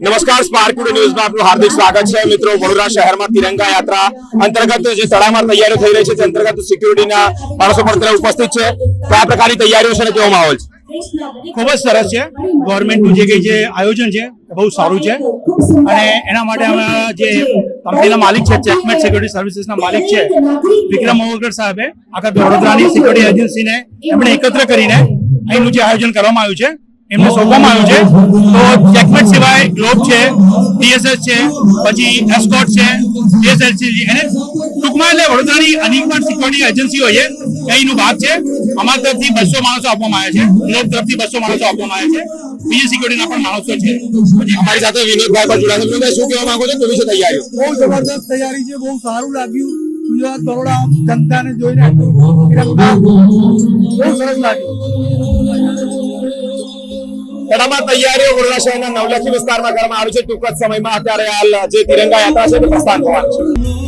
નમસ્કાર સ્પાર્ક ન્યૂઝમાં આપનું હાર્દિક સ્વાગત છે. મિત્રો, વડોદરા શહેરમાં તિરંગા યાત્રા અંતર્ગત જે તળાવમાં તૈયારીઓ થઈ રહી છે, તે અંતર્ગત સિક્યુરિટીના માણસો પણ ત્યાં ઉપસ્થિત છે. કયા પ્રકારની તૈયારીઓ છે અને કેવો માહોલ છે? ખૂબ જ સરસ છે. ગવર્મેન્ટનું જે કંઈ જે આયોજન છે બહુ સારું છે. અને એના માટે અમે જે કંપનીના માલિક છે ચેકમેટ સિક્યુરિટી સર્વિસીસના માલિક છે, વિક્રમ ઓવરકર સાહેબે આખા વડોદરાની સિક્યુરિટી એજન્સીને એમણે એકત્ર કરીને અહીંનું જે આયોજન કરવામાં આવ્યું છે. એમને સોંપવામાં આવ્યું છે. તો ચેકમેટ સિવાય ગ્લોબ છે ટીએસએસ છે, પછી એસ્કોટ છે ટૂંકમાં એટલે વડોદરાની અનેક પણ એજન્સી છે અહીંનું ભાગ છે. અમારા તરફથી બસો માણસો આપવામાં આવ્યા છે. ગ્લોબ તરફથી બસો માણસો આપવામાં આવ્યા છે. બીજી સિક્યુરિટીના પણ માણસો છે. અમારી સાથે વિનોદભાઈ પણ વિનોદભાઈ, શું કહેવા માંગો છો? તે વિશે તૈયારીઓ. તૈયારી છે, બહુ સારું લાગ્યું. ગુજરાત બરોડા જનતાને જોઈને. બહુ સરસ લાગ્યું. તડામાર તૈયારીઓ વડોદરા નવલખી વિસ્તારમાં કરવામાં આવી છે. ટૂંક જ સમયમાં અત્યારે હાલ જે તિરંગા યાત્રા છે તે પ્રસ્થાન થવાનું છે.